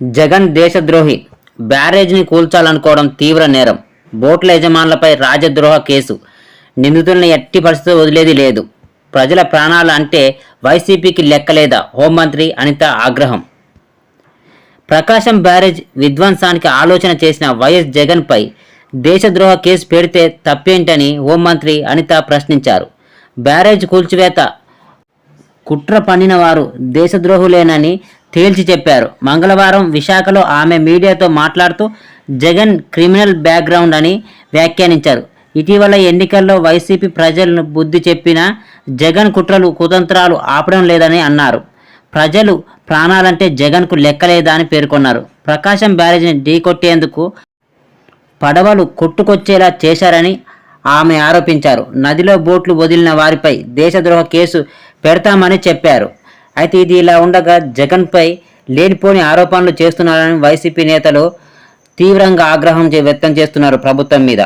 జగన్ దేశద్రోహి. బ్యారేజ్ని కూల్చాలనుకోవడం తీవ్ర నేరం. బోట్ల యజమానులపై రాజద్రోహ కేసు. నిందితుల్ని ఎట్టి పరిస్థితి వదిలేది లేదు. ప్రజల ప్రాణాలు అంటే వైసీపీకి లెక్కలేదా? హోంమంత్రి అనిత ఆగ్రహం. ప్రకాశం బ్యారేజ్ విధ్వంసానికి ఆలోచన చేసిన వైఎస్ జగన్పై దేశద్రోహ కేసు పెడితే తప్పేంటని హోంమంత్రి అనిత ప్రశ్నించారు. బ్యారేజ్ కూల్చివేత కుట్ర పన్నిన వారు దేశద్రోహులేనని తేల్చి చెప్పారు. మంగళవారం విశాఖలో ఆమె మీడియాతో మాట్లాడుతూ జగన్ క్రిమినల్ బ్యాక్గ్రౌండ్ అని వ్యాఖ్యానించారు. ఇటీవల ఎన్నికల్లో వైసీపీ ప్రజలను బుద్ధి చెప్పినా జగన్ కుట్రలు కుతంత్రాలు ఆపడం లేదని అన్నారు. ప్రజలు ప్రాణాలంటే జగన్కు లెక్కలేదా అని పేర్కొన్నారు. ప్రకాశం బ్యారేజ్ని ఢీకొట్టేందుకు పడవలు కొట్టుకొచ్చేలా చేశారని ఆమె ఆరోపించారు. నదిలో బోట్లు వదిలిన వారిపై దేశద్రోహ కేసు పెడతామని చెప్పారు. అయితే ఇది ఇలా ఉండగా జగన్పై లేనిపోని ఆరోపణలు చేస్తున్నారని వైసీపీ నేతలు తీవ్రంగా ఆగ్రహం చే- వ్యక్తం చేస్తున్నారు ప్రభుత్వం మీద.